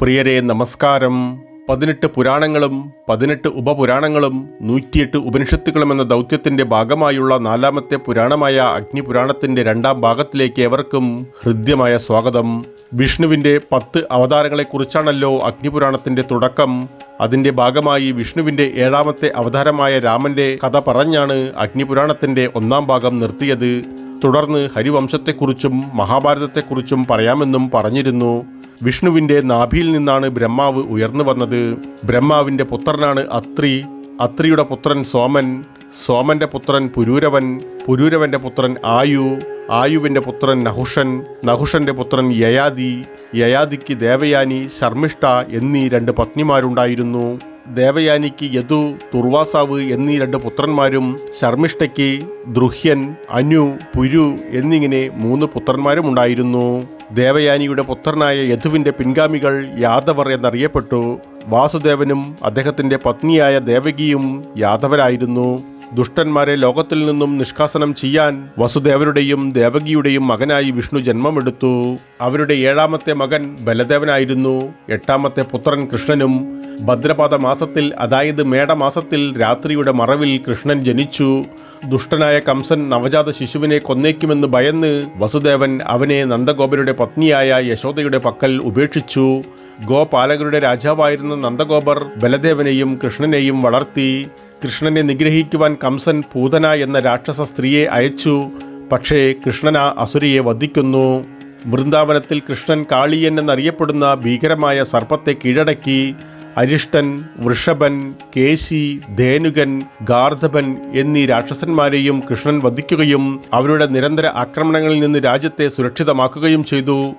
പ്രിയരെ നമസ്കാരം. പതിനെട്ട് പുരാണങ്ങളും പതിനെട്ട് ഉപപുരാണങ്ങളും നൂറ്റിയെട്ട് ഉപനിഷത്തുക്കളും എന്ന ദൗത്യത്തിന്റെ ഭാഗമായുള്ള നാലാമത്തെ പുരാണമായ അഗ്നിപുരാണത്തിന്റെ രണ്ടാം ഭാഗത്തിലേക്ക് ഏവർക്കും ഹൃദ്യമായ സ്വാഗതം. വിഷ്ണുവിന്റെ പത്ത് അവതാരങ്ങളെക്കുറിച്ചാണല്ലോ അഗ്നിപുരാണത്തിന്റെ തുടക്കം. അതിന്റെ ഭാഗമായി വിഷ്ണുവിന്റെ ഏഴാമത്തെ അവതാരമായ രാമന്റെ കഥ പറഞ്ഞാണ് അഗ്നിപുരാണത്തിന്റെ ഒന്നാം ഭാഗം നിർത്തിയത്. തുടർന്ന് ഹരിവംശത്തെക്കുറിച്ചും മഹാഭാരതത്തെക്കുറിച്ചും പറയാമെന്നും പറഞ്ഞിരുന്നു. വിഷ്ണുവിന്റെ നാഭിയിൽ നിന്നാണ് ബ്രഹ്മാവ് ഉയർന്നു വന്നത്. ബ്രഹ്മാവിന്റെ പുത്രനാണ് അത്രി. അത്രിയുടെ പുത്രൻ സോമൻ. സോമന്റെ പുത്രൻ പുരൂരവൻ. പുരൂരവന്റെ പുത്രൻ ആയു. ആയുവിന്റെ പുത്രൻ നഹുഷൻ. നഹുഷന്റെ പുത്രൻ യയാദി. യയാദിക്ക് ദേവയാനി ശർമ്മിഷ്ഠ എന്നീ രണ്ട് പത്നിമാരുണ്ടായിരുന്നു. ദേവയാനിക്ക് യദു തുർവാസാവ് എന്നീ രണ്ട് പുത്രന്മാരും ശർമ്മിഷ്ഠയ്ക്ക് ദ്രുഹ്യൻ അനു പുരു എന്നിങ്ങനെ മൂന്ന് പുത്രന്മാരുമുണ്ടായിരുന്നു. ദേവയാനിയുടെ പുത്രനായ യധുവിന്റെ പിൻഗാമികൾ യാദവർ എന്നറിയപ്പെട്ടു. വാസുദേവനും അദ്ദേഹത്തിന്റെ പത്നിയായ ദേവകിയും യാദവരായിരുന്നു. ദുഷ്ടന്മാരെ ലോകത്തിൽ നിന്നും നിഷ്കാസനം ചെയ്യാൻ വസുദേവരുടെയും ദേവകിയുടെയും മകനായി വിഷ്ണു ജന്മമെടുത്തു. അവരുടെ ഏഴാമത്തെ മകൻ ബലദേവനായിരുന്നു. എട്ടാമത്തെ പുത്രൻ കൃഷ്ണനും. ഭദ്രപാദ മാസത്തിൽ അതായത് മേടമാസത്തിൽ രാത്രിയുടെ മറവിൽ കൃഷ്ണൻ ജനിച്ചു. ദുഷ്ടനായ കംസൻ നവജാത ശിശുവിനെ കൊന്നേക്കുമെന്ന് ഭയന്ന് വസുദേവൻ അവനെ നന്ദഗോപരുടെ പത്നിയായ യശോദയുടെ പക്കൽ ഉപേക്ഷിച്ചു. ഗോപാലകരുടെ രാജാവായിരുന്ന നന്ദഗോപർ ബലദേവനെയും കൃഷ്ണനെയും വളർത്തി. കൃഷ്ണനെ നിഗ്രഹിക്കുവാൻ കംസൻ പൂതന എന്ന രാക്ഷസ സ്ത്രീയെ അയച്ചു. പക്ഷേ കൃഷ്ണന അസുരയെ വധിക്കുന്നു. വൃന്ദാവനത്തിൽ കൃഷ്ണൻ കാളിയൻ എന്നറിയപ്പെടുന്ന ഭീകരമായ സർപ്പത്തെ കീഴടക്കി. അരിഷ്ടൻ വൃഷഭൻ കേശി ധേനുകൻ ഗാർധബൻ എന്നീ രാക്ഷസന്മാരെയും കൃഷ്ണൻ വധിക്കുകയും അവരുടെ നിരന്തര ആക്രമണങ്ങളിൽ നിന്ന് രാജ്യത്തെ സുരക്ഷിതമാക്കുകയും ചെയ്തു.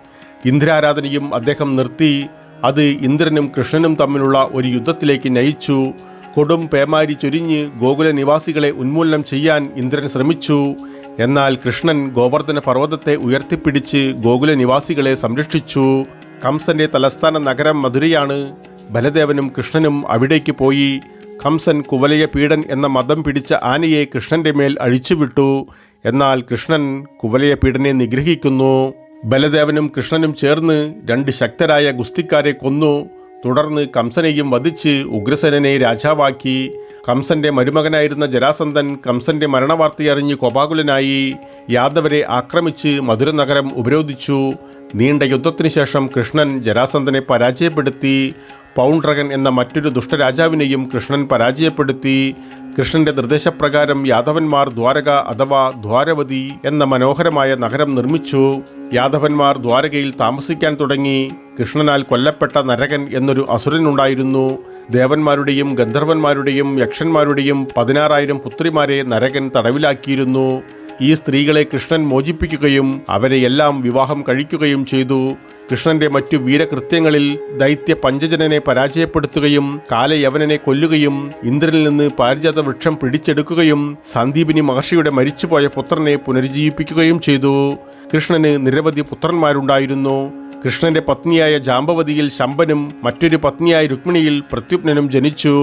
ഇന്ദ്രാരാധനയും അദ്ദേഹം നിർത്തി. അത് ഇന്ദ്രനും കൃഷ്ണനും തമ്മിലുള്ള ഒരു യുദ്ധത്തിലേക്ക് നയിച്ചു. കൊടും പേമാരി ചൊരിഞ്ഞ് ഗോകുല നിവാസികളെ ഉന്മൂലനം ചെയ്യാൻ ഇന്ദ്രൻ ശ്രമിച്ചു. എന്നാൽ കൃഷ്ണൻ ഗോവർദ്ധന പർവതത്തെ ഉയർത്തിപ്പിടിച്ച് ഗോകുല നിവാസികളെ സംരക്ഷിച്ചു. കംസന്റെ തലസ്ഥാന നഗരം മധുരയാണ്. ബലദേവനും കൃഷ്ണനും അവിടേക്ക് പോയി. കംസൻ കുവലയ പീഡൻ എന്ന മതം പിടിച്ച ആനയെ കൃഷ്ണന്റെ മേൽ അഴിച്ചുവിട്ടു. എന്നാൽ കൃഷ്ണൻ കുവലയ പീഡനെ നിഗ്രഹിക്കുന്നു. ബലദേവനും കൃഷ്ണനും ചേർന്ന് രണ്ട് ശക്തരായ ഗുസ്തിക്കാരെ കൊന്നു. തുടർന്ന് കംസനെയും വധിച്ച് ഉഗ്രസേനനെ രാജാവാക്കി. കംസന്റെ മരുമകനായിരുന്ന ജരാസന്ധൻ കംസന്റെ മരണവാർത്തയറിഞ്ഞ് കോപാകുലനായി. യാദവരെ ആക്രമിച്ച് മധുര നഗരം ഉപരോധിച്ചു. നീണ്ട യുദ്ധത്തിനു ശേഷം കൃഷ്ണൻ ജരാസന്ധനെ പരാജയപ്പെടുത്തി. പൗണ്ഡ്രകൻ എന്ന മറ്റൊരു ദുഷ്ടരാജാവിനെയും കൃഷ്ണൻ പരാജയപ്പെടുത്തി. കൃഷ്ണന്റെ നിർദ്ദേശപ്രകാരം യാദവന്മാർ ദ്വാരക അഥവാ ദ്വാരവതി എന്ന മനോഹരമായ നഗരം നിർമ്മിച്ചു. യാദവന്മാർ ദ്വാരകയിൽ താമസിക്കാൻ തുടങ്ങി. കൃഷ്ണനാൽ കൊല്ലപ്പെട്ട നരകൻ എന്നൊരു അസുരനുണ്ടായിരുന്നു. ദേവന്മാരുടെയും ഗന്ധർവന്മാരുടെയും യക്ഷന്മാരുടെയും പതിനാറായിരം പുത്രിമാരെ നരകൻ തടവിലാക്കിയിരുന്നു. ഈ സ്ത്രീകളെ കൃഷ്ണൻ മോചിപ്പിക്കുകയും അവരെയെല്ലാം വിവാഹം കഴിക്കുകയും ചെയ്തു. കൃഷ്ണന്റെ മറ്റു വീരകൃത്യങ്ങളിൽ ദൈത്യ പഞ്ചജനനെ പരാജയപ്പെടുത്തുകയും കാലയവനനെ കൊല്ലുകയും ഇന്ദ്രനിൽ നിന്ന് പാരിജാത വൃക്ഷം പിടിച്ചെടുക്കുകയും സന്ദീപിനി മഹർഷിയുടെ മരിച്ചുപോയ പുത്രനെ പുനരുജ്ജീവിപ്പിക്കുകയും ചെയ്തു. കൃഷ്ണന് നിരവധി പുത്രന്മാരുണ്ടായിരുന്നു. കൃഷ്ണന്റെ പത്നിയായ ജാമ്പവതിയിൽ ശമ്പനും മറ്റൊരു പത്നിയായ രുക്മിണിയിൽ പ്രത്യുപ്നനും ജനിച്ചു.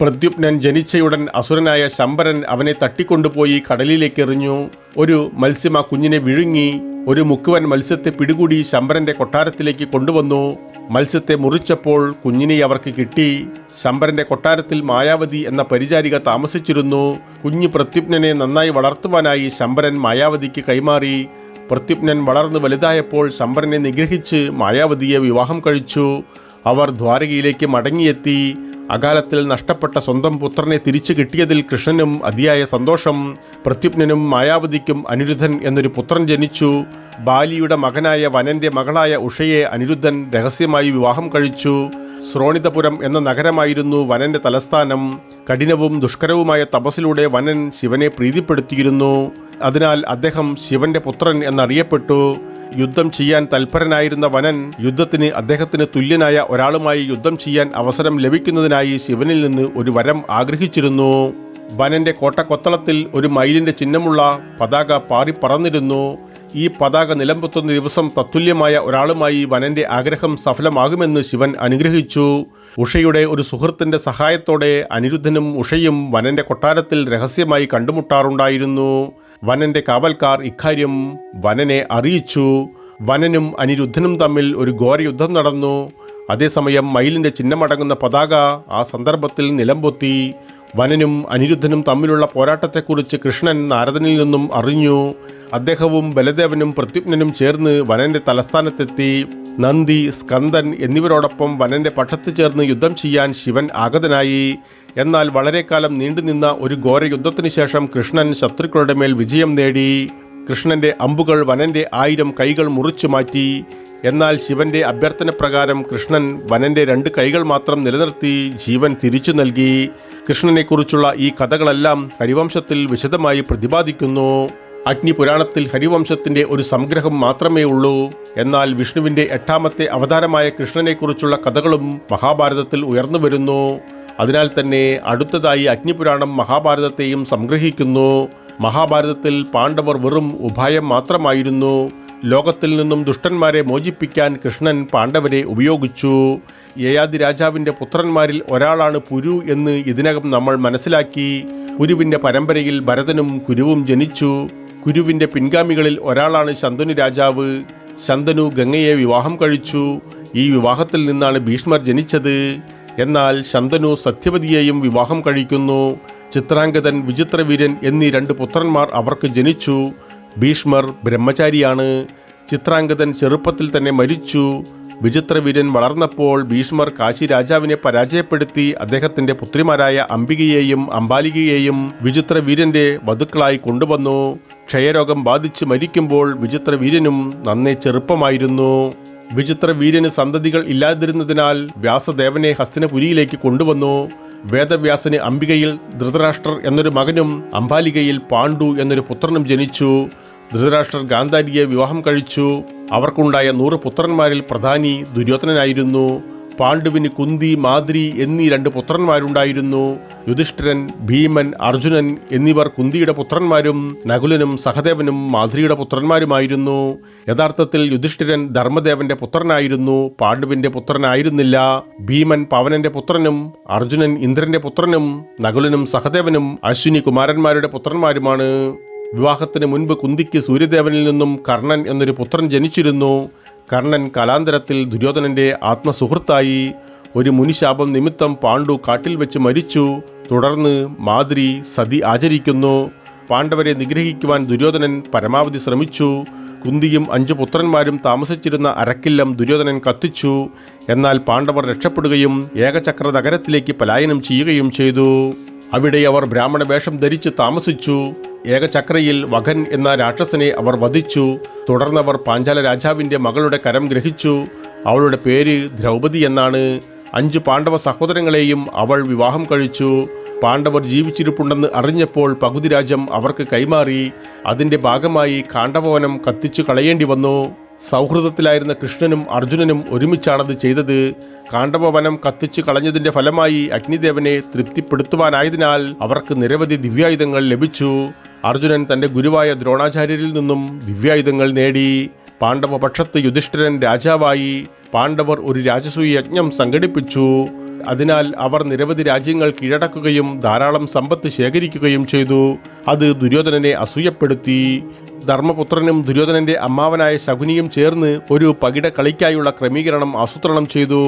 പ്രദ്യുപ്നൻ ജനിച്ചയുടൻ അസുരനായ ശമ്പരൻ അവനെ തട്ടിക്കൊണ്ടുപോയി കടലിലേക്ക് എറിഞ്ഞു ഒരു മത്സ്യം ആ കുഞ്ഞിനെ വിഴുങ്ങി ഒരു മുക്കുവൻ മത്സ്യത്തെ പിടികൂടി ശമ്പരന്റെ കൊട്ടാരത്തിലേക്ക് കൊണ്ടുവന്നു. മത്സ്യത്തെ മുറിച്ചപ്പോൾ കുഞ്ഞിനെ അവർക്ക് കിട്ടി. ശമ്പരന്റെ കൊട്ടാരത്തിൽ മായാവതി എന്ന പരിചാരിക താമസിച്ചിരുന്നു. കുഞ്ഞു പ്രത്യുപ്നനെ നന്നായി വളർത്തുവാനായി ശമ്പരൻ മായാവതിക്ക് കൈമാറി. പ്രത്യുപ്നൻ വളർന്ന് വലുതായപ്പോൾ ശമ്പരനെ നിഗ്രഹിച്ച് മായാവതിയെ വിവാഹം കഴിച്ചു. അവർ ദ്വാരകയിലേക്ക് മടങ്ങിയെത്തി. അകാലത്തിൽ നഷ്ടപ്പെട്ട സ്വന്തം പുത്രനെ തിരിച്ചു കിട്ടിയതിൽ കൃഷ്ണനും അതിയായ സന്തോഷം പ്രത്യുപ്നും മായാവതിക്കും അനിരുദ്ധൻ എന്നൊരു പുത്രൻ ജനിച്ചു. ബാലിയുടെ മകനായ വനന്റെ മകളായ ഉഷയെ അനിരുദ്ധൻ രഹസ്യമായി വിവാഹം കഴിച്ചു. ശ്രോണിതപുരം എന്ന നഗരമായിരുന്നു വനന്റെ തലസ്ഥാനം. കഠിനവും ദുഷ്കരവുമായ തപസ്സിലൂടെ വനൻ ശിവനെ പ്രീതിപ്പെടുത്തിയിരുന്നു. അതിനാൽ അദ്ദേഹം ശിവന്റെ പുത്രൻ എന്നറിയപ്പെട്ടു. യുദ്ധം ചെയ്യാൻ തൽപരനായിരുന്ന വനൻ യുദ്ധത്തിന് അദ്ദേഹത്തിന് തുല്യനായ ഒരാളുമായി യുദ്ധം ചെയ്യാൻ അവസരം ലഭിക്കുന്നതിനായി ശിവനിൽ നിന്ന് ഒരു വരം ആഗ്രഹിച്ചിരുന്നു. വനന്റെ കോട്ടക്കൊത്തളത്തിൽ ഒരു മയിലിന്റെ ചിഹ്നമുള്ള പതാക പാറിപ്പറന്നിരുന്നു ഈ പതാക നിലംപൊത്തുന്ന ദിവസം തത്തുല്യമായ ഒരാളുമായി വനന്റെ ആഗ്രഹം സഫലമാകുമെന്ന് ശിവൻ അനുഗ്രഹിച്ചു. ഉഷയുടെ ഒരു സുഹൃത്തിന്റെ സഹായത്തോടെ അനിരുദ്ധനും ഉഷയും വനന്റെ കൊട്ടാരത്തിൽ രഹസ്യമായി കണ്ടുമുട്ടാറുണ്ടായിരുന്നു. വനന്റെ കാവൽക്കാർ ഇക്കാര്യം വനനെ അറിയിച്ചു. വനനും അനിരുദ്ധനും തമ്മിൽ ഒരു ഘോരയുദ്ധം നടന്നു. അതേസമയം മയിലിന്റെ ചിഹ്നമടങ്ങുന്ന പതാക ആ സന്ദർഭത്തിൽ നിലംപൊത്തി. വനനും അനിരുദ്ധനും തമ്മിലുള്ള പോരാട്ടത്തെക്കുറിച്ച് കൃഷ്ണൻ നാരദനിൽ നിന്നും അറിഞ്ഞു. അദ്ദേഹവും ബലദേവനും പ്രത്യുപ്നനും ചേർന്ന് വനന്റെ തലസ്ഥാനത്തെത്തി. നന്ദി സ്കന്ദൻ എന്നിവരോടൊപ്പം വനന്റെ പക്ഷത്ത് ചേർന്ന് യുദ്ധം ചെയ്യാൻ ശിവൻ ആഗതനായി. എന്നാൽ വളരെക്കാലം കാലം നീണ്ടുനിന്ന ഒരു ഘോരയുദ്ധത്തിനു ശേഷം കൃഷ്ണൻ ശത്രുക്കളുടെ മേൽ വിജയം നേടി. കൃഷ്ണന്റെ അമ്പുകൾ വനന്റെ ആയിരം കൈകൾ മുറിച്ചു മാറ്റി. എന്നാൽ ശിവന്റെ അഭ്യർത്ഥന പ്രകാരം കൃഷ്ണൻ വനന്റെ രണ്ട് കൈകൾ മാത്രം നിലനിർത്തി ജീവൻ തിരിച്ചു നൽകി. കൃഷ്ണനെക്കുറിച്ചുള്ള ഈ കഥകളെല്ലാം ഹരിവംശത്തിൽ വിശദമായി പ്രതിപാദിക്കുന്നു. അഗ്നിപുരാണത്തിൽ ഹരിവംശത്തിന്റെ ഒരു സംഗ്രഹം മാത്രമേ ഉള്ളൂ. എന്നാൽ വിഷ്ണുവിന്റെ എട്ടാമത്തെ അവതാരമായ കൃഷ്ണനെക്കുറിച്ചുള്ള കഥകളും മഹാഭാരതത്തിൽ ഉയർന്നു വരുന്നു. അതിനാൽ തന്നെ അടുത്തതായി അഗ്നിപുരാണം മഹാഭാരതത്തെയും സംഗ്രഹിക്കുന്നു. മഹാഭാരതത്തിൽ പാണ്ഡവർ വെറും ഉപായം മാത്രമായിരുന്നു. ലോകത്തിൽ നിന്നും ദുഷ്ടന്മാരെ മോചിപ്പിക്കാൻ കൃഷ്ണൻ പാണ്ഡവരെ ഉപയോഗിച്ചു. യയാതി രാജാവിന്റെ പുത്രന്മാരിൽ ഒരാളാണ് പുരു എന്ന് ഇതിനകം നമ്മൾ മനസ്സിലാക്കി. കുരുവിന്റെ പരമ്പരയിൽ ഭരതനും കുരുവും ജനിച്ചു. കുരുവിന്റെ പിൻഗാമികളിൽ ഒരാളാണ് ശന്തനു രാജാവ്. ശന്തനു ഗംഗയെ വിവാഹം കഴിച്ചു. ഈ വിവാഹത്തിൽ നിന്നാണ് ഭീഷ്മർ ജനിച്ചത്. എന്നാൽ ശന്തനു സത്യവതിയെയും വിവാഹം കഴിക്കുന്നു. ചിത്രാംഗതൻ വിചിത്രവീരൻ എന്നീ രണ്ട് പുത്രന്മാർ അവർക്ക് ജനിച്ചു. ഭീഷ്മർ ബ്രഹ്മചാരിയാണ്. ചിത്രാംഗതൻ ചെറുപ്പത്തിൽ തന്നെ മരിച്ചു. വിചിത്രവീരൻ വളർന്നപ്പോൾ ഭീഷ്മർ കാശി രാജാവിനെ പരാജയപ്പെടുത്തി അദ്ദേഹത്തിന്റെ പുത്രിമാരായ അംബികയെയും അംബാലികയെയും വിചിത്രവീരന്റെ വധുക്കളായി കൊണ്ടുവന്നു. ക്ഷയരോഗം ബാധിച്ച് മരിക്കുമ്പോൾ വിചിത്രവീരനും നന്നേ ചെറുപ്പമായിരുന്നു. വിചിത്രവീരന് സന്തതികൾ ഇല്ലാതിരുന്നതിനാൽ വ്യാസദേവനെ ഹസ്തിനപുരിയിലേക്ക് കൊണ്ടുവന്നു. വേദവ്യാസന് അംബികയിൽ ധൃതരാഷ്ട്രർ എന്നൊരു മകനും അംബാലികയിൽ പാണ്ഡു എന്നൊരു പുത്രനും ജനിച്ചു. ധൃതരാഷ്ട്രർ ഗാന്ധാരിയെ വിവാഹം കഴിച്ചു. അവർക്കുണ്ടായ നൂറ് പുത്രന്മാരിൽ പ്രധാനി ദുര്യോധനനായിരുന്നു. പാണ്ഡുവിന് കുന്തി മാദ്രി എന്നീ രണ്ട് പുത്രന്മാരുണ്ടായിരുന്നു. യുധിഷ്ഠിരൻ ഭീമൻ അർജുനൻ എന്നിവർ കുന്തിയുടെ പുത്രന്മാരും നകുലനും സഹദേവനും മാധുരിയുടെ പുത്രന്മാരുമായിരുന്നു. യഥാർത്ഥത്തിൽ യുധിഷ്ഠിരൻ ധർമ്മദേവന്റെ പുത്രനായിരുന്നു പാണ്ഡുവിന്റെ പുത്രനായിരുന്നില്ല. ഭീമൻ പവനന്റെ പുത്രനും അർജുനൻ ഇന്ദ്രന്റെ പുത്രനും നകുലനും സഹദേവനും അശ്വിനി കുമാരന്മാരുടെ പുത്രന്മാരുമാണ്. വിവാഹത്തിന് മുൻപ് കുന്തിക്ക് സൂര്യദേവനിൽ നിന്നും കർണൻ എന്നൊരു പുത്രൻ ജനിച്ചിരുന്നു. കർണൻ കലാന്തരത്തിൽ ദുര്യോധനന്റെ ആത്മസുഹൃത്തായി ഒരു മുനിശാപം നിമിത്തം പാണ്ഡു കാട്ടിൽ വെച്ച് മരിച്ചു. തുടർന്ന് മാതിരി സതി ആചരിക്കുന്നു. പാണ്ഡവരെ നിഗ്രഹിക്കുവാൻ ദുര്യോധനൻ പരമാവധി ശ്രമിച്ചു. കുന്തിയും അഞ്ചു പുത്രന്മാരും താമസിച്ചിരുന്ന അരക്കില്ലം ദുര്യോധനൻ കത്തിച്ചു. എന്നാൽ പാണ്ഡവർ രക്ഷപ്പെടുകയും ഏകചക്ര നഗരത്തിലേക്ക് പലായനം ചെയ്യുകയും ചെയ്തു. അവിടെ അവർ ബ്രാഹ്മണ വേഷം ധരിച്ച് താമസിച്ചു. ഏകചക്രയിൽ വകൻ എന്ന രാക്ഷസനെ അവർ വധിച്ചു. തുടർന്നവർ പാഞ്ചാല രാജാവിന്റെ മകളുടെ കരം ഗ്രഹിച്ചു. അവളുടെ പേര് ദ്രൗപദി എന്നാണ്. അഞ്ച് പാണ്ഡവ സഹോദരങ്ങളെയും അവൾ വിവാഹം കഴിച്ചു. പാണ്ഡവർ ജീവിച്ചിരിപ്പുണ്ടെന്ന് അറിഞ്ഞപ്പോൾ പകുതി രാജ്യം അവർക്ക് കൈമാറി. അതിന്റെ ഭാഗമായി കാണ്ഡവവനം കത്തിച്ചു കളയേണ്ടി വന്നു. സൗഹൃദത്തിലായിരുന്ന കൃഷ്ണനും അർജുനനും ഒരുമിച്ചാണത് ചെയ്തത്. കാണ്ഡവവനം കത്തിച്ചു കളഞ്ഞതിന്റെ ഫലമായി അഗ്നിദേവനെ തൃപ്തിപ്പെടുത്തുവാനായതിനാൽ അവർക്ക് നിരവധി ദിവ്യായുധങ്ങൾ ലഭിച്ചു. അർജുനൻ തന്റെ ഗുരുവായ ദ്രോണാചാര്യരിൽ നിന്നും ദിവ്യായുധങ്ങൾ നേടി. പാണ്ഡവ പക്ഷത്ത് യുധിഷ്ഠിരൻ രാജാവായി. പാണ്ഡവർ ഒരു രാജസൂയ യജ്ഞം സംഘടിപ്പിച്ചു. അതിനാൽ അവർ നിരവധി രാജ്യങ്ങൾ കീഴടക്കുകയും ധാരാളം സമ്പത്ത് ശേഖരിക്കുകയും ചെയ്തു. അത് ദുര്യോധനനെ അസൂയപ്പെടുത്തി. ധർമ്മപുത്രനും ദുര്യോധനന്റെ അമ്മാവനായ ശകുനിയും ചേർന്ന് ഒരു പകിട കളിക്കായുള്ള ക്രമീകരണം ആസൂത്രണം ചെയ്തു.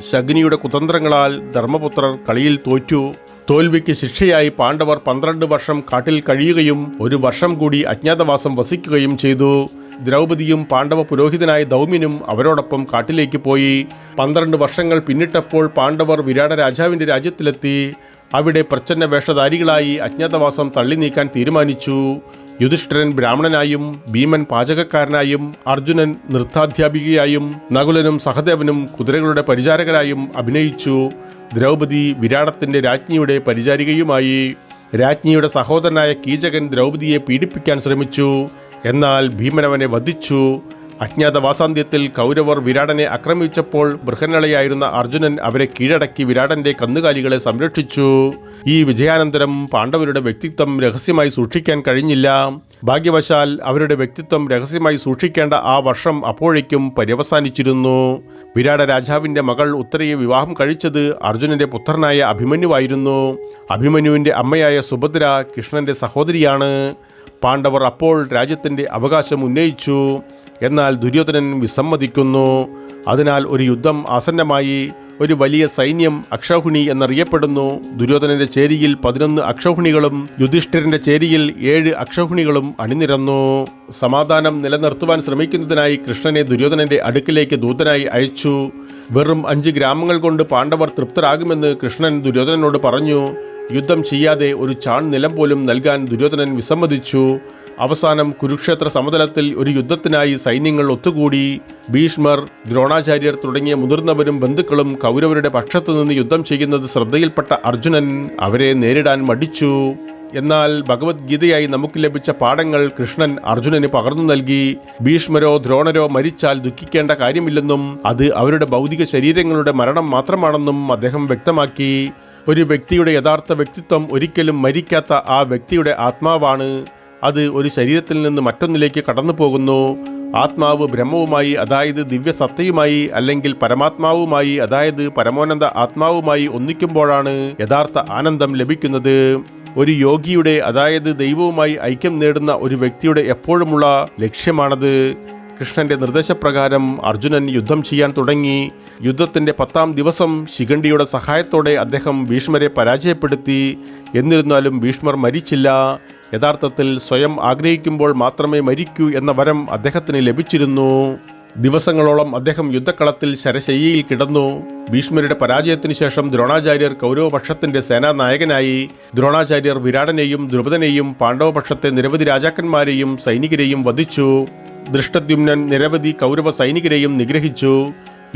ശകുനിയുടെ കുതന്ത്രങ്ങളാൽ ധർമ്മപുത്രർ കളിയിൽ തോറ്റു. തോൽവിക്ക് ശിക്ഷയായി പാണ്ഡവർ പന്ത്രണ്ട് വർഷം കാട്ടിൽ കഴിയുകയും ഒരു വർഷം കൂടി അജ്ഞാതവാസം വസിക്കുകയും ചെയ്തു. ദ്രൗപദിയും പാണ്ഡവ പുരോഹിതനായ ദൗമ്യനും അവരോടൊപ്പം കാട്ടിലേക്ക് പോയി. പന്ത്രണ്ട് വർഷങ്ങൾ പിന്നിട്ടപ്പോൾ പാണ്ഡവർ വിരാട രാജാവിന്റെ രാജ്യത്തിലെത്തി. അവിടെ പ്രച്ഛന്ന വേഷധാരികളായി അജ്ഞാതവാസം തള്ളി നീക്കാൻ തീരുമാനിച്ചു. യുധിഷ്ഠിരൻ ബ്രാഹ്മണനായും ഭീമൻ പാചകക്കാരനായും അർജുനൻ നൃത്താധ്യാപികയായും നകുലനും സഹദേവനും കുതിരകളുടെ പരിചാരകരായും അഭിനയിച്ചു. ദ്രൗപദി വിരാടത്തിന്റെ രാജ്ഞിയുടെ പരിചാരികയുമായി രാജ്ഞിയുടെ സഹോദരനായ കീചകൻ ദ്രൗപദിയെ പീഡിപ്പിക്കാൻ ശ്രമിച്ചു. എന്നാൽ ഭീമനവനെ വധിച്ചു. അജ്ഞാതവാസാന്ത്യത്തിൽ കൗരവർ വിരാടനെ ആക്രമിച്ചപ്പോൾ ബൃഹന്നളയായിരുന്ന അർജുനൻ അവരെ കീഴടക്കി വിരാടന്റെ കന്നുകാലികളെ സംരക്ഷിച്ചു. ഈ വിജയാനന്തരം പാണ്ഡവരുടെ വ്യക്തിത്വം രഹസ്യമായി സൂക്ഷിക്കാൻ കഴിഞ്ഞില്ല. ഭാഗ്യവശാൽ അവരുടെ വ്യക്തിത്വം രഹസ്യമായി സൂക്ഷിക്കേണ്ട ആ വർഷം അപ്പോഴേക്കും പര്യവസാനിച്ചിരുന്നു. വിരാട രാജാവിന്റെ മകൾ ഉത്തരയെ വിവാഹം കഴിച്ചത് അർജുനന്റെ പുത്രനായ അഭിമന്യുവായിരുന്നു. അഭിമന്യുവിന്റെ അമ്മയായ സുഭദ്ര കൃഷ്ണന്റെ സഹോദരിയാണ്. പാണ്ഡവർ അപ്പോൾ രാജ്യത്തിന്റെ അവകാശം ഉന്നയിച്ചു. എന്നാൽ ദുര്യോധനൻ വിസമ്മതിക്കുന്നു. അതിനാൽ ഒരു യുദ്ധം ആസന്നമായി ഒരു വലിയ സൈന്യം അക്ഷൗഹിണി എന്നറിയപ്പെടുന്നു. ദുര്യോധനന്റെ ചേരിയിൽ പതിനൊന്ന് അക്ഷൗഹിണികളും യുധിഷ്ഠിരന്റെ ചേരിയിൽ ഏഴ് അക്ഷൗഹിണികളും അണിനിരന്നു. സമാധാനം നിലനിർത്തുവാൻ ശ്രമിക്കുന്നതിനായി കൃഷ്ണനെ ദുര്യോധനന്റെ അടുക്കിലേക്ക് ദൂതനായി അയച്ചു. വെറും അഞ്ച് ഗ്രാമങ്ങൾ കൊണ്ട് പാണ്ഡവർ തൃപ്തരാകുമെന്ന് കൃഷ്ണൻ ദുര്യോധനനോട് പറഞ്ഞു. യുദ്ധം ചെയ്യാതെ ഒരു ചാൺ നിലം പോലും നൽകാൻ ദുര്യോധനൻ വിസമ്മതിച്ചു. അവസാനം കുരുക്ഷേത്ര സമതലത്തിൽ ഒരു യുദ്ധത്തിനായി സൈന്യങ്ങൾ ഒത്തുകൂടി. ഭീഷ്മർ ദ്രോണാചാര്യർ തുടങ്ങിയ മുതിർന്നവരും ബന്ധുക്കളും കൗരവരുടെ പക്ഷത്തു നിന്ന് യുദ്ധം ചെയ്യുന്നത് ശ്രദ്ധയിൽപ്പെട്ട അർജുനൻ അവരെ നേരിടാൻ മടിച്ചു. എന്നാൽ ഭഗവത്ഗീതയായി നമുക്ക് ലഭിച്ച പാഠങ്ങൾ കൃഷ്ണൻ അർജുനന് പകർന്നു നൽകി. ഭീഷ്മരോ ദ്രോണരോ മരിച്ചാൽ ദുഃഖിക്കേണ്ട കാര്യമില്ലെന്നും അത് അവരുടെ ഭൗതിക ശരീരങ്ങളുടെ മരണം മാത്രമാണെന്നും അദ്ദേഹം വ്യക്തമാക്കി. ഒരു വ്യക്തിയുടെ യഥാർത്ഥ വ്യക്തിത്വം ഒരിക്കലും മരിക്കാത്ത ആ വ്യക്തിയുടെ ആത്മാവാണ്. അത് ഒരു ശരീരത്തിൽ നിന്ന് മറ്റൊന്നിലേക്ക് കടന്നു പോകുന്നു ആത്മാവ് ബ്രഹ്മവുമായി അതായത് ദിവ്യസത്തയുമായി അല്ലെങ്കിൽ പരമാത്മാവുമായി അതായത് പരമോന്നത ആത്മാവുമായി ഒന്നിക്കുമ്പോഴാണ് യഥാർത്ഥ ആനന്ദം ലഭിക്കുന്നത്. ഒരു യോഗിയുടെ അതായത് ദൈവവുമായി ഐക്യം നേടുന്ന ഒരു വ്യക്തിയുടെ എപ്പോഴുമുള്ള ലക്ഷ്യമാണത്. കൃഷ്ണന്റെ നിർദ്ദേശപ്രകാരം അർജുനൻ യുദ്ധം ചെയ്യാൻ തുടങ്ങി. യുദ്ധത്തിന്റെ പത്താം ദിവസം ശിഖണ്ഡിയുടെ സഹായത്തോടെ അദ്ദേഹം ഭീഷ്മരെ പരാജയപ്പെടുത്തി. എന്നിരുന്നാലും ഭീഷ്മർ മരിച്ചില്ല. യഥാർത്ഥത്തിൽ സ്വയം ആഗ്രഹിക്കുമ്പോൾ മാത്രമേ മരിക്കൂ എന്ന വരം അദ്ദേഹത്തിന് ലഭിച്ചിരുന്നു. ദിവസങ്ങളോളം അദ്ദേഹം യുദ്ധക്കളത്തിൽ ശരശയ്യയിൽ കിടന്നു. ഭീഷ്മരുടെ പരാജയത്തിന് ശേഷം ദ്രോണാചാര്യർ കൗരവപക്ഷത്തിന്റെ സേനാനായകനായി. ദ്രോണാചാര്യർ വിരാടനെയും ദ്രുപദനെയും പാണ്ഡവപക്ഷത്തെ നിരവധി രാജാക്കന്മാരെയും സൈനികരെയും വധിച്ചു. ദൃഷ്ടദ്യുമ്നൻ നിരവധി കൗരവ സൈനികരെയും നിഗ്രഹിച്ചു.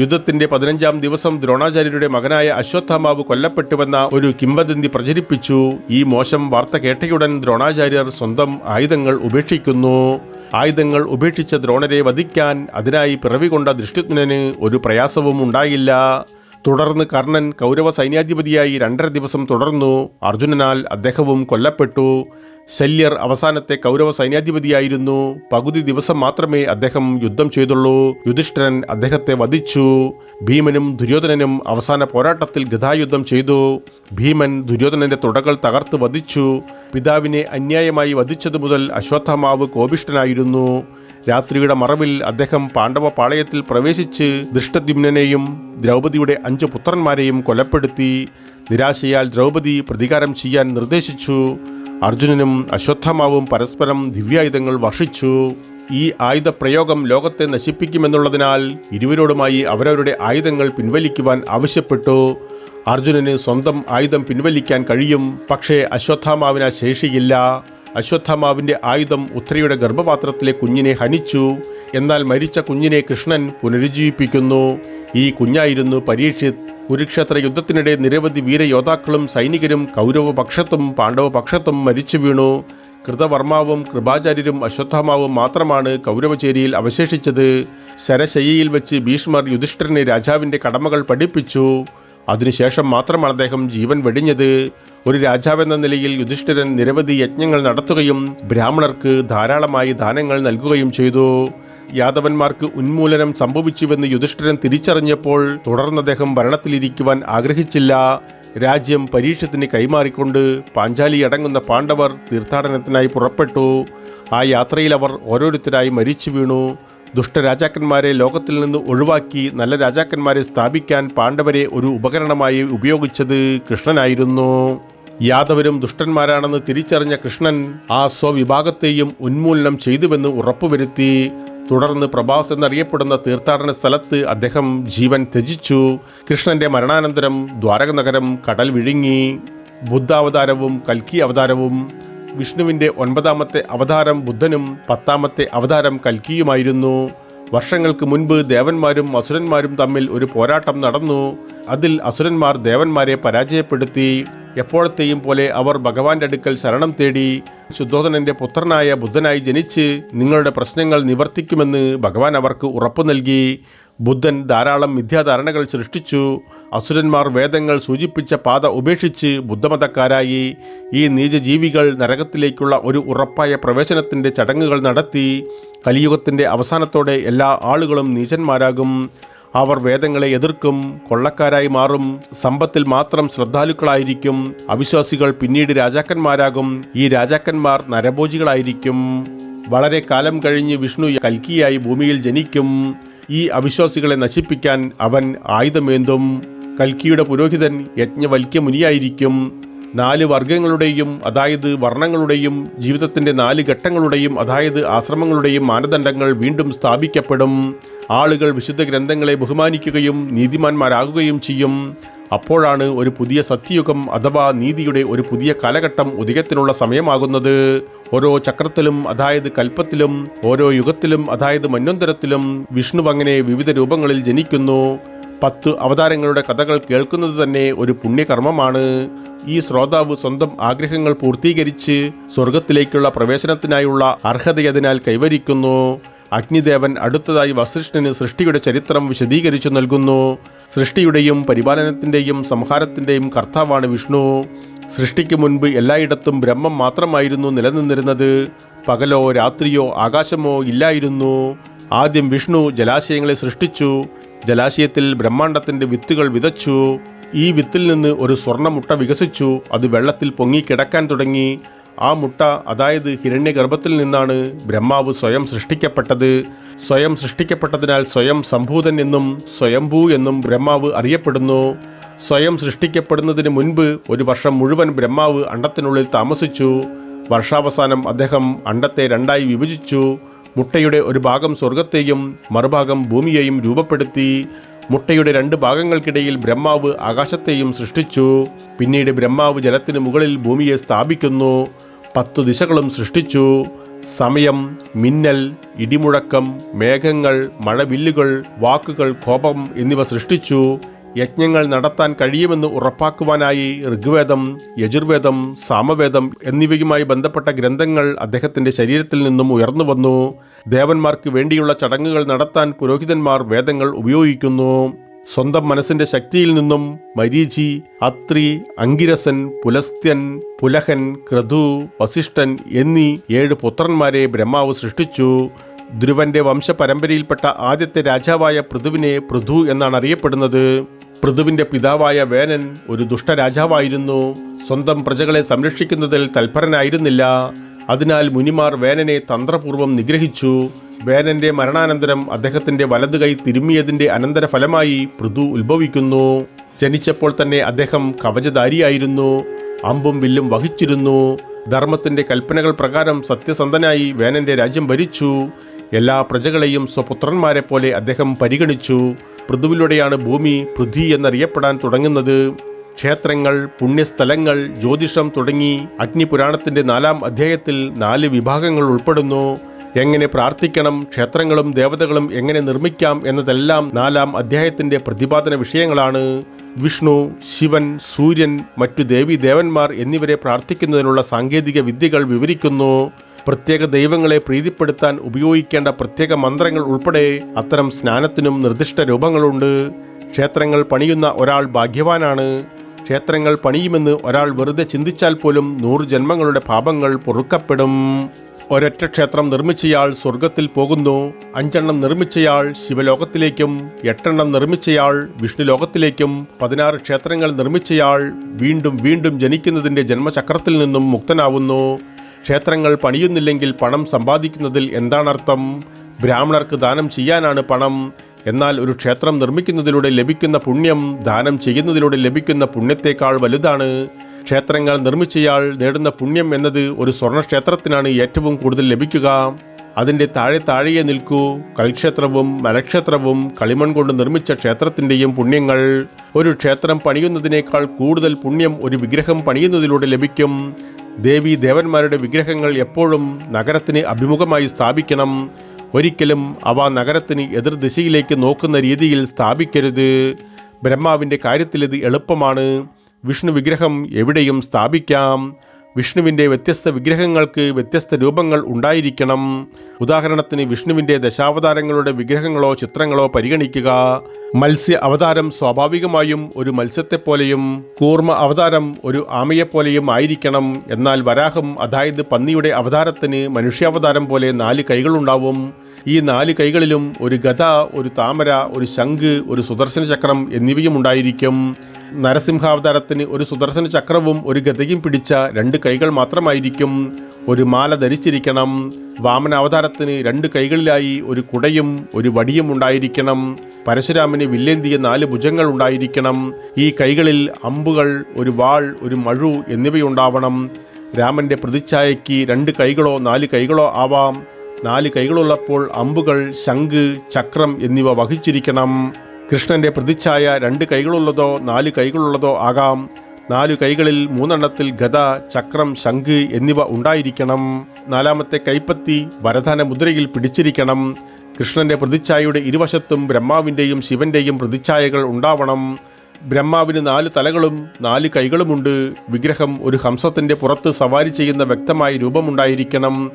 യുദ്ധത്തിന്റെ പതിനഞ്ചാം ദിവസം ദ്രോണാചാര്യരുടെ മകനായ അശ്വത്ഥാമാവ് കൊല്ലപ്പെട്ടുവെന്ന ഒരു കിംവദന്തി പ്രചരിപ്പിച്ചു. ഈ മോശം വാർത്ത കേട്ടയുടൻ ദ്രോണാചാര്യർ സ്വന്തം ആയുധങ്ങൾ ഉപേക്ഷിക്കുന്നു. ആയുധങ്ങൾ ഉപേക്ഷിച്ച ദ്രോണരെ വധിക്കാൻ അതിനായി പിറവികൊണ്ട ദൃഷ്ടിത്നന് ഒരു പ്രയാസവും ഉണ്ടായില്ല. തുടർന്ന് കർണൻ കൗരവ സൈന്യാധിപതിയായി രണ്ടര ദിവസം തുടർന്നു. അർജുനനാൽ അദ്ദേഹവും കൊല്ലപ്പെട്ടു. ശല്യർ അവസാനത്തെ കൗരവ സൈന്യാധിപതിയായിരുന്നു. പകുതി ദിവസം മാത്രമേ അദ്ദേഹം യുദ്ധം ചെയ്തുള്ളൂ. യുധിഷ്ഠിരൻ അദ്ദേഹത്തെ വധിച്ചു. ഭീമനും ദുര്യോധനനും അവസാന പോരാട്ടത്തിൽ ഗതായുദ്ധം ചെയ്തു. ഭീമൻ ദുര്യോധനന്റെ തുടകൾ തകർത്ത് വധിച്ചു. പിതാവിനെ അന്യായമായി വധിച്ചതു മുതൽ അശ്വത്ഥമാവ് കോപിഷ്ഠനായിരുന്നു. രാത്രിയുടെ മറവിൽ അദ്ദേഹം പാണ്ഡവ പാളയത്തിൽ പ്രവേശിച്ച് ദൃഷ്ടദ്യുമ്നെയും ദ്രൗപദിയുടെ അഞ്ച് പുത്രന്മാരെയും കൊലപ്പെടുത്തി. നിരാശയാൽ ദ്രൗപദി പ്രതികാരം ചെയ്യാൻ നിർദ്ദേശിച്ചു. അർജുനനും അശ്വത്ഥമാവും പരസ്പരം ദിവ്യായുധങ്ങൾ വർഷിച്ചു. ഈ ആയുധ പ്രയോഗം ലോകത്തെ നശിപ്പിക്കുമെന്നുള്ളതിനാൽ ഇരുവരോടുമായി അവരവരുടെ ആയുധങ്ങൾ പിൻവലിക്കുവാൻ ആവശ്യപ്പെട്ടു. അർജുനന് സ്വന്തം ആയുധം പിൻവലിക്കാൻ കഴിയും പക്ഷേ അശ്വത്ഥാമാവിന് ശേഷിയില്ല. അശ്വത്ഥാമാവിന്റെ ആയുധം ഉത്രയുടെ ഗർഭപാത്രത്തിലെ കുഞ്ഞിനെ ഹനിച്ചു. എന്നാൽ മരിച്ച കുഞ്ഞിനെ കൃഷ്ണൻ പുനരുജ്ജീവിപ്പിക്കുന്നു. ഈ കുഞ്ഞായിരുന്നു പരീക്ഷിത് കുരുക്ഷേത്ര യുദ്ധത്തിനിടെ നിരവധി വീരയോദ്ധാക്കളും സൈനികരും കൗരവപക്ഷത്തും പാണ്ഡവപക്ഷത്തും മരിച്ചു വീണു. കൃതവർമാവും കൃപാചാര്യരും അശ്വത്ഥാമാവും മാത്രമാണ് കൗരവചേരിയിൽ അവശേഷിച്ചത്. ശരശയ്യയിൽ വെച്ച് ഭീഷ്മർ യുധിഷ്ഠിരനെ രാജാവിന്റെ കടമകൾ പഠിപ്പിച്ചു. അതിനുശേഷം മാത്രമാണ് അദ്ദേഹം ജീവൻ വെടിഞ്ഞത്. ഒരു രാജാവെന്ന നിലയിൽ യുധിഷ്ഠിരൻ നിരവധി യജ്ഞങ്ങൾ നടത്തുകയും ബ്രാഹ്മണർക്ക് ധാരാളമായി ദാനങ്ങൾ നൽകുകയും ചെയ്തു. യാദവന്മാർക്ക് ഉന്മൂലനം സംഭവിച്ചുവെന്ന് യുധിഷ്ഠിരൻ തിരിച്ചറിഞ്ഞപ്പോൾ തുടർന്ന് അദ്ദേഹം ഭരണത്തിലിരിക്കുവാൻ ആഗ്രഹിച്ചില്ല. രാജ്യം പരീക്ഷത്തിന് കൈമാറിക്കൊണ്ട് പാഞ്ചാലി അടങ്ങുന്ന പാണ്ഡവർ തീർത്ഥാടനത്തിനായി പുറപ്പെട്ടു. ആ യാത്രയിൽ അവർ ഓരോരുത്തരായി മരിച്ചു വീണു. ദുഷ്ടരാജാക്കന്മാരെ ലോകത്തിൽ നിന്ന് ഒഴിവാക്കി നല്ല രാജാക്കന്മാരെ സ്ഥാപിക്കാൻ പാണ്ഡവരെ ഒരു ഉപകരണമായി ഉപയോഗിച്ചത് കൃഷ്ണനായിരുന്നു. യാദവരും ദുഷ്ടന്മാരാണെന്ന് തിരിച്ചറിഞ്ഞ കൃഷ്ണൻ ആ സ്വവിഭാഗത്തെയും ഉന്മൂലനം ചെയ്തുവെന്ന് ഉറപ്പുവരുത്തി. തുടർന്ന് പ്രഭാസ് എന്നറിയപ്പെടുന്ന തീർത്ഥാടന സ്ഥലത്ത് അദ്ദേഹം ജീവൻ ത്യജിച്ചു. കൃഷ്ണന്റെ മരണാനന്തരം ദ്വാരക നഗരം കടൽ വിഴുങ്ങി. ബുദ്ധാവതാരവും കൽക്കി അവതാരവും. വിഷ്ണുവിന്റെ ഒൻപതാമത്തെ അവതാരം ബുദ്ധനും പത്താമത്തെ അവതാരം കൽക്കിയുമായിരുന്നു. വർഷങ്ങൾക്ക് മുൻപ് ദേവന്മാരും അസുരന്മാരും തമ്മിൽ ഒരു പോരാട്ടം നടന്നു. അതിൽ അസുരന്മാർ ദേവന്മാരെ പരാജയപ്പെടുത്തി. എപ്പോഴത്തെയും പോലെ അവർ ഭഗവാന്റെ അടുക്കൽ ശരണം തേടി ശുദ്ധോധനന്റെ പുത്രനായ ബുദ്ധനായി ജനിച്ച് നിങ്ങളുടെ പ്രശ്നങ്ങൾ നിവർത്തിക്കുമെന്ന് ഭഗവാൻ അവർക്ക് ഉറപ്പു നൽകി. ബുദ്ധൻ ധാരാളം മിഥ്യാധാരണകൾ സൃഷ്ടിച്ചു. അസുരന്മാർ വേദങ്ങൾ സൂചിപ്പിച്ച പാത ഉപേക്ഷിച്ച് ബുദ്ധമതക്കാരായി. ഈ നീചജീവികൾ നരകത്തിലേക്കുള്ള ഒരു ഉറപ്പായ പ്രവേശനത്തിന്റെ ചടങ്ങുകൾ നടത്തി. കലിയുഗത്തിന്റെ അവസാനത്തോടെ എല്ലാ ആളുകളും നീചന്മാരാകും. അവർ വേദങ്ങളെ എതിർക്കും കൊള്ളക്കാരായി മാറും സമ്പത്തിൽ മാത്രം ശ്രദ്ധാലുക്കളായിരിക്കും അവിശ്വാസികൾ പിന്നീട് രാജാക്കന്മാരാകും ഈ രാജാക്കന്മാർ നരഭോജികളായിരിക്കും. വളരെ കാലം കഴിഞ്ഞ് വിഷ്ണു കൽക്കിയായി ഭൂമിയിൽ ജനിക്കും. ഈ അവിശ്വാസികളെ നശിപ്പിക്കാൻ അവൻ ആയുധമേന്തും. കൽക്കിയുടെ പുരോഹിതൻ യജ്ഞവൽക്യ മുനിയായിരിക്കും നാല് വർഗങ്ങളുടെയും അതായത് വർണങ്ങളുടെയും ജീവിതത്തിന്റെ നാല് ഘട്ടങ്ങളുടെയും അതായത് ആശ്രമങ്ങളുടെയും മാനദണ്ഡങ്ങൾ വീണ്ടും സ്ഥാപിക്കപ്പെടും. ആളുകൾ വിശുദ്ധ ഗ്രന്ഥങ്ങളെ ബഹുമാനിക്കുകയും നീതിമാന്മാരാകുകയും ചെയ്യും. അപ്പോഴാണ് ഒരു പുതിയ സത്യയുഗം അഥവാ നീതിയുടെ ഒരു പുതിയ കാലഘട്ടം ഉദയത്തിനുള്ള സമയമാകുന്നത്. ഓരോ ചക്രത്തിലും അതായത് കൽപ്പത്തിലും ഓരോ യുഗത്തിലും അതായത് മന്വന്തരത്തിലും വിഷ്ണു അങ്ങനെ വിവിധ രൂപങ്ങളിൽ ജനിക്കുന്നു. പത്ത് അവതാരങ്ങളുടെ കഥകൾ കേൾക്കുന്നത് തന്നെ ഒരു പുണ്യകർമ്മമാണ്. ഈ ശ്രോതാവ് സ്വന്തം ആഗ്രഹങ്ങൾ പൂർത്തീകരിച്ച് സ്വർഗത്തിലേക്കുള്ള പ്രവേശനത്തിനായുള്ള അർഹതയതിനാൽ കൈവരിക്കുന്നു. അഗ്നിദേവൻ അടുത്തതായി വസിഷ്ഠന് സൃഷ്ടിയുടെ ചരിത്രം വിശദീകരിച്ചു നൽകുന്നു. സൃഷ്ടിയുടെയും പരിപാലനത്തിന്റെയും സംഹാരത്തിന്റെയും കർത്താവാണ് വിഷ്ണു. സൃഷ്ടിക്ക് മുൻപ് എല്ലായിടത്തും ബ്രഹ്മം മാത്രമായിരുന്നു നിലനിന്നിരുന്നത്. പകലോ രാത്രിയോ ആകാശമോ ഇല്ലായിരുന്നു. ആദ്യം വിഷ്ണു ജലാശയങ്ങളെ സൃഷ്ടിച്ചു. ജലാശയത്തിൽ ബ്രഹ്മാണ്ടത്തിന്റെ വിത്തുകൾ വിതച്ചു. ഈ വിത്തിൽ നിന്ന് ഒരു സ്വർണമുട്ട വികസിച്ചു. അത് വെള്ളത്തിൽ പൊങ്ങിക്കിടക്കാൻ തുടങ്ങി. ആ മുട്ട അതായത് ഹിരണ്യഗർഭത്തിൽ നിന്നാണ് ബ്രഹ്മാവ് സ്വയം സൃഷ്ടിക്കപ്പെട്ടത്. സ്വയം സൃഷ്ടിക്കപ്പെട്ടതിനാൽ സ്വയം സംഭൂതൻ എന്നും സ്വയംഭൂ എന്നും ബ്രഹ്മാവ് അറിയപ്പെടുന്നു. സ്വയം സൃഷ്ടിക്കപ്പെടുന്നതിന് മുൻപ് ഒരു വർഷം മുഴുവൻ ബ്രഹ്മാവ് അണ്ടത്തിനുള്ളിൽ താമസിച്ചു. വർഷാവസാനം അദ്ദേഹം അണ്ടത്തെ രണ്ടായി വിഭജിച്ചു. മുട്ടയുടെ ഒരു ഭാഗം സ്വർഗത്തെയും മറുഭാഗം ഭൂമിയെയും രൂപപ്പെടുത്തി. മുട്ടയുടെ രണ്ട് ഭാഗങ്ങൾക്കിടയിൽ ബ്രഹ്മാവ് ആകാശത്തെയും സൃഷ്ടിച്ചു. പിന്നീട് ബ്രഹ്മാവ് ജലത്തിന് മുകളിൽ ഭൂമിയെ സ്ഥാപിക്കുന്നു. പത്തു ദിശകളും സൃഷ്ടിച്ചു. സമയം മിന്നൽ ഇടിമുഴക്കം മേഘങ്ങൾ മഴവില്ലുകൾ വാക്കുകൾ കോപം എന്നിവ സൃഷ്ടിച്ചു. യജ്ഞങ്ങൾ നടത്താൻ കഴിയുമെന്ന് ഉറപ്പാക്കുവാനായി ഋഗ്വേദം യജുർവേദം സാമവേദം എന്നിവയുമായി ബന്ധപ്പെട്ട ഗ്രന്ഥങ്ങൾ അദ്ദേഹത്തിന്റെ ശരീരത്തിൽ നിന്നും ഉയർന്നു വന്നു. ദേവന്മാർക്ക് വേണ്ടിയുള്ള ചടങ്ങുകൾ നടത്താൻ പുരോഹിതന്മാർ വേദങ്ങൾ ഉപയോഗിക്കുന്നു. സ്വന്തം മനസ്സിന്റെ ശക്തിയിൽ നിന്നും മരീചി അത്രി അങ്കിരസൻ പുലസ്ത്യൻ പുലഹൻ ക്രതു വസിഷ്ഠൻ എന്നീ ഏഴ് പുത്രന്മാരെ ബ്രഹ്മാവ് സൃഷ്ടിച്ചു. ധ്രുവന്റെ വംശപരമ്പരയിൽപ്പെട്ട ആദ്യത്തെ രാജാവായ പൃഥുവിനെ പൃഥു എന്നാണ് അറിയപ്പെടുന്നത്. പൃഥുവിന്റെ പിതാവായ വേനൻ ഒരു ദുഷ്ടരാജാവായിരുന്നു സ്വന്തം പ്രജകളെ സംരക്ഷിക്കുന്നതിൽ തൽപരനായിരുന്നില്ല. അതിനാൽ മുനിമാർ വേനനെ തന്ത്രപൂർവം നിഗ്രഹിച്ചു. വേനന്റെ മരണാനന്തരം അദ്ദേഹത്തിന്റെ വലതുകൈ തിരുമ്മിയതിന്റെ അനന്തരഫലമായി പൃഥു ഉത്ഭവിക്കുന്നു. ജനിച്ചപ്പോൾ തന്നെ അദ്ദേഹം കവചധാരിയായിരുന്നു. അമ്പും വില്ലും വഹിച്ചിരുന്നു. ധർമ്മത്തിന്റെ കൽപ്പനകൾ പ്രകാരം സത്യസന്ധനായി വേനന്റെ രാജ്യം ഭരിച്ചു. എല്ലാ പ്രജകളെയും സ്വപുത്രന്മാരെ പോലെ അദ്ദേഹം പരിഗണിച്ചു. പൃഥുവിലൂടെയാണ് ഭൂമി പൃഥ്വി എന്നറിയപ്പെടാൻ തുടങ്ങുന്നത്. ക്ഷേത്രങ്ങൾ പുണ്യസ്ഥലങ്ങൾ ജ്യോതിഷം തുടങ്ങി അഗ്നിപുരാണത്തിന്റെ നാലാം അധ്യായത്തിൽ നാല് വിഭാഗങ്ങൾ ഉൾപ്പെടുന്നു. എങ്ങനെ പ്രാർത്ഥിക്കണം ക്ഷേത്രങ്ങളും ദേവതകളും എങ്ങനെ നിർമ്മിക്കാം എന്നതെല്ലാം നാലാം അധ്യായത്തിന്റെ പ്രതിപാദന വിഷയങ്ങളാണ്. വിഷ്ണു ശിവൻ സൂര്യൻ മറ്റു ദേവി ദേവന്മാർ എന്നിവരെ പ്രാർത്ഥിക്കുന്നതിനുള്ള സാങ്കേതിക വിദ്യകൾ വിവരിക്കുന്നു. പ്രത്യേക ദൈവങ്ങളെ പ്രീതിപ്പെടുത്താൻ ഉപയോഗിക്കേണ്ട പ്രത്യേക മന്ത്രങ്ങൾ ഉൾപ്പെടെ അത്തരം സ്നാനത്തിനും നിർദ്ദിഷ്ട രൂപങ്ങളുണ്ട്. ക്ഷേത്രങ്ങൾ പണിയുന്ന ഒരാൾ ഭാഗ്യവാനാണ്. ക്ഷേത്രങ്ങൾ പണിയുമെന്ന് ഒരാൾ വെറുതെ ചിന്തിച്ചാൽ പോലും നൂറ് ജന്മങ്ങളുടെ പാപങ്ങൾ പൊറുക്കപ്പെടും. ഒരൊറ്റ ക്ഷേത്രം നിർമ്മിച്ചയാൾ സ്വർഗത്തിൽ പോകുന്നു അഞ്ചെണ്ണം നിർമ്മിച്ചയാൾ ശിവലോകത്തിലേക്കും എട്ടെണ്ണം നിർമ്മിച്ചയാൾ വിഷ്ണുലോകത്തിലേക്കും പതിനാറ് ക്ഷേത്രങ്ങൾ നിർമ്മിച്ചയാൾ വീണ്ടും വീണ്ടും ജനിക്കുന്നതിന്റെ ജന്മചക്രത്തിൽ നിന്നും മുക്തനാവുന്നു. ക്ഷേത്രങ്ങൾ പണിയുന്നില്ലെങ്കിൽ പണം സമ്പാദിക്കുന്നതിൽ എന്താണർത്ഥം? ബ്രാഹ്മണർക്ക് ദാനം ചെയ്യാനാണ് പണം. എന്നാൽ ഒരു ക്ഷേത്രം നിർമ്മിക്കുന്നതിലൂടെ ലഭിക്കുന്ന പുണ്യം ദാനം ചെയ്യുന്നതിലൂടെ ലഭിക്കുന്ന പുണ്യത്തേക്കാൾ വലുതാണ്. ക്ഷേത്രങ്ങൾ നിർമ്മിച്ചയാൾ നേടുന്ന പുണ്യം എന്നത് ഒരു സ്വർണക്ഷേത്രത്തിനാണ് ഏറ്റവും കൂടുതൽ ലഭിക്കുക. അതിന്റെ താഴെ താഴെയെ നിൽക്കൂ. കൽക്ഷേത്രവും മലക്ഷേത്രവും കളിമൺ കൊണ്ട് നിർമ്മിച്ച ക്ഷേത്രത്തിന്റെയും പുണ്യങ്ങൾ. ഒരു ക്ഷേത്രം പണിയുന്നതിനേക്കാൾ കൂടുതൽ പുണ്യം ഒരു വിഗ്രഹം പണിയുന്നതിലൂടെ ലഭിക്കും. ദേവി ദേവന്മാരുടെ വിഗ്രഹങ്ങൾ എപ്പോഴും നഗരത്തിന് അഭിമുഖമായി സ്ഥാപിക്കണം. ഒരിക്കലും അവ നഗരത്തിന് എതിർദിശയിലേക്ക് നോക്കുന്ന രീതിയിൽ സ്ഥാപിക്കരുത്. ബ്രഹ്മാവിന്റെ കാര്യത്തിൽ ഇത് എളുപ്പമാണ്. വിഷ്ണു വിഗ്രഹം എവിടെയും സ്ഥാപിക്കാം. വിഷ്ണുവിന്റെ വ്യത്യസ്ത വിഗ്രഹങ്ങൾക്ക് വ്യത്യസ്ത രൂപങ്ങൾ ഉണ്ടായിരിക്കണം. ഉദാഹരണത്തിന് വിഷ്ണുവിന്റെ ദശാവതാരങ്ങളുടെ വിഗ്രഹങ്ങളോ ചിത്രങ്ങളോ പരിഗണിക്കുക. മത്സ്യ അവതാരം സ്വാഭാവികമായും ഒരു മത്സ്യത്തെപ്പോലെയും കൂർമ്മ അവതാരം ഒരു ആമയെപ്പോലെയും ആയിരിക്കണം. എന്നാൽ വരാഹം അതായത് പന്നിയുടെ അവതാരത്തിന് മനുഷ്യാവതാരം പോലെ നാല് കൈകളുണ്ടാവും ഈ നാല് കൈകളിലും ഒരു ഗത ഒരു താമര ഒരു ശംഖ് ഒരു സുദർശന ചക്രം എന്നിവയും ഉണ്ടായിരിക്കും. നരസിംഹാവതാരത്തിന് ഒരു സുദർശന ചക്രവും ഒരു ഗതയും പിടിച്ച രണ്ട് കൈകൾ മാത്രമായിരിക്കും ഒരു മാല ധരിച്ചിരിക്കണം. വാമന അവതാരത്തിന് രണ്ട് കൈകളിലായി ഒരു കുടയും ഒരു വടിയും ഉണ്ടായിരിക്കണം. പരശുരാമന് വില്ലേന്തിയ നാല് ഭുജങ്ങൾ ഉണ്ടായിരിക്കണം. ഈ കൈകളിൽ അമ്പുകൾ ഒരു വാൾ ഒരു മഴു എന്നിവയുണ്ടാവണം. രാമന്റെ പ്രതിച്ഛായയ്ക്ക് രണ്ട് കൈകളോ നാല് കൈകളോ ആവാം. നാല് കൈകളുള്ളപ്പോൾ അമ്പുകൾ ശംഖ് ചക്രം എന്നിവ വഹിച്ചിരിക്കണം. കൃഷ്ണന്റെ പ്രതിച്ഛായ രണ്ട് കൈകളുള്ളതോ നാല് കൈകളുള്ളതോ ആകാം. നാലു കൈകളിൽ മൂന്നെണ്ണത്തിൽ ഗത ചക്രം ശംഖ് എന്നിവ ഉണ്ടായിരിക്കണം. നാലാമത്തെ കൈപ്പത്തി വരദാന മുദ്രയിൽ പിടിച്ചിരിക്കണം. കൃഷ്ണന്റെ പ്രതിച്ഛായയുടെ ഇരുവശത്തും ബ്രഹ്മാവിന്റെയും ശിവന്റെയും പ്രതിച്ഛായകൾ ഉണ്ടാവണം. ബ്രഹ്മാവിന് നാല് തലകളും നാല് കൈകളുമുണ്ട്. വിഗ്രഹം ഒരു ഹംസത്തിന്റെ പുറത്ത് സവാരി ചെയ്യുന്ന വ്യക്തമായ രൂപമുണ്ടായിരിക്കണം.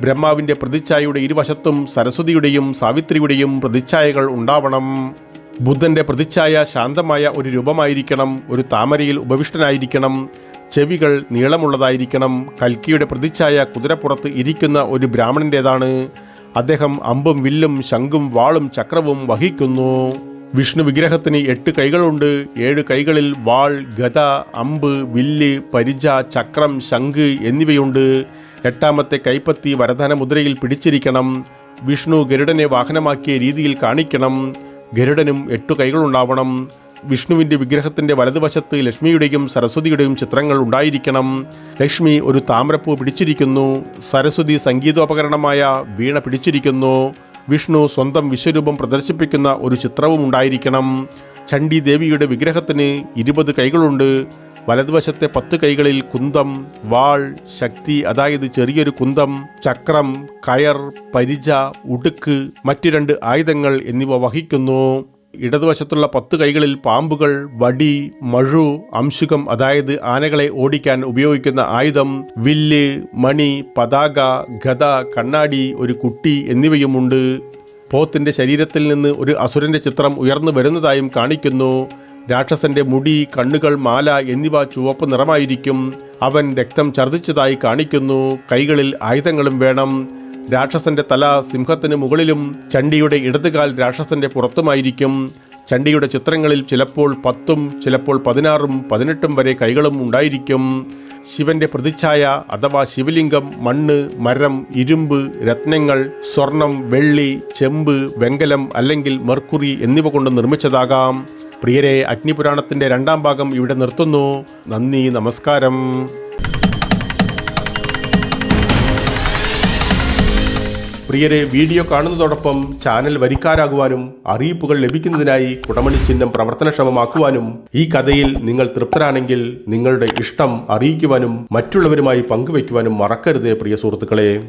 ബ്രഹ്മാവിന്റെ പ്രതിച്ഛായയുടെ ഇരുവശത്തും സരസ്വതിയുടെയും സാവിത്രിയുടെയും പ്രതിച്ഛായകൾ ഉണ്ടാവണം. ബുദ്ധന്റെ പ്രതിച്ഛായ ശാന്തമായ ഒരു രൂപമായിരിക്കണം ഒരു താമരയിൽ ഉപവിഷ്ടനായിരിക്കണം ചെവികൾ നീളമുള്ളതായിരിക്കണം കൽക്കിയുടെ പ്രതിച്ഛായ കുതിരപ്പുറത്ത് ഇരിക്കുന്ന ഒരു ബ്രാഹ്മണന്റേതാണ്. അദ്ദേഹം അമ്പും വില്ലും ശംഖും വാളും ചക്രവും വഹിക്കുന്നു. വിഷ്ണു വിഗ്രഹത്തിന് എട്ട് കൈകളുണ്ട്. ഏഴ് കൈകളിൽ വാൾ ഗത അമ്പ് വില്ല് പരിച ചക്രം ശംഖ് എന്നിവയുണ്ട്. എട്ടാമത്തെ കൈപ്പത്തി വരദാന മുദ്രയിൽ പിടിച്ചിരിക്കണം. വിഷ്ണു ഗരുഡനെ വാഹനമാക്കിയ രീതിയിൽ കാണിക്കണം. ഗരുഡനും എട്ടു കൈകളുണ്ടാവണം. വിഷ്ണുവിന്റെ വിഗ്രഹത്തിന്റെ വലതുവശത്ത് ലക്ഷ്മിയുടെയും സരസ്വതിയുടെയും ചിത്രങ്ങൾ ഉണ്ടായിരിക്കണം. ലക്ഷ്മി ഒരു താമരപ്പൂ പിടിച്ചിരിക്കുന്നു. സരസ്വതി സംഗീതോപകരണമായ വീണ പിടിച്ചിരിക്കുന്നു. വിഷ്ണു സ്വന്തം വിശ്വരൂപം പ്രദർശിപ്പിക്കുന്ന ഒരു ചിത്രവും ഉണ്ടായിരിക്കണം. ചണ്ഡി ദേവിയുടെ വിഗ്രഹത്തിന് ഇരുപത് കൈകളുണ്ട്. വലതുവശത്തെ പത്ത് കൈകളിൽ കുന്തം വാൾ ശക്തി അതായത് ചെറിയൊരു കുന്തം ചക്രം കയർ പരിച ഉടുക്ക് മറ്റു രണ്ട് ആയുധങ്ങൾ എന്നിവ വഹിക്കുന്നു. ഇടതുവശത്തുള്ള പത്ത് കൈകളിൽ പാമ്പുകൾ വടി മഴു അംശുകം അതായത് ആനകളെ ഓടിക്കാൻ ഉപയോഗിക്കുന്ന ആയുധം വില്ല് മണി പതാക ഗത കണ്ണാടി ഒരു കുട്ടി എന്നിവയുമുണ്ട്. പോത്തിന്റെ ശരീരത്തിൽ നിന്ന് ഒരു അസുരന്റെ ചിത്രം ഉയർന്നു വരുന്നതായും കാണിക്കുന്നു. രാക്ഷസന്റെ മുടി കണ്ണുകൾ മാല എന്നിവ ചുവപ്പ് നിറമായിരിക്കും. അവൻ രക്തം ഛർദ്ദിച്ചതായി കാണിക്കുന്നു. കൈകളിൽ ആയുധങ്ങളും വേണം. രാക്ഷസന്റെ തല സിംഹത്തിന് മുകളിലും ചണ്ടിയുടെ ഇടതുകാൽ രാക്ഷസന്റെ പുറത്തുമായിരിക്കും. ചണ്ടിയുടെ ചിത്രങ്ങളിൽ ചിലപ്പോൾ പത്തും ചിലപ്പോൾ പതിനാറും പതിനെട്ടും വരെ കൈകളും ഉണ്ടായിരിക്കും. ശിവന്റെ പ്രതിച്ഛായ അഥവാ ശിവലിംഗം മണ്ണ് മരം ഇരുമ്പ് രത്നങ്ങൾ സ്വർണം വെള്ളി ചെമ്പ് വെങ്കലം അല്ലെങ്കിൽ മെർക്കുറി എന്നിവ കൊണ്ട് നിർമ്മിച്ചതാകാം. പ്രിയരെ അഗ്നിപുരാണത്തിന്റെ രണ്ടാം ഭാഗം ഇവിടെ നിർത്തുന്നു. നന്ദി നമസ്കാരം. പ്രിയരെ വീഡിയോ കാണുന്നതോടൊപ്പം ചാനൽ വരിക്കാരാകുവാനും അറിയിപ്പുകൾ ലഭിക്കുന്നതിനായി കുടമണി ചിഹ്നം പ്രവർത്തനക്ഷമമാക്കുവാനും ഈ കഥയിൽ നിങ്ങൾ തൃപ്തരാണെങ്കിൽ നിങ്ങളുടെ ഇഷ്ടം അറിയിക്കുവാനും മറ്റുള്ളവരുമായി പങ്കുവയ്ക്കുവാനും മറക്കരുത് പ്രിയ സുഹൃത്തുക്കളെ.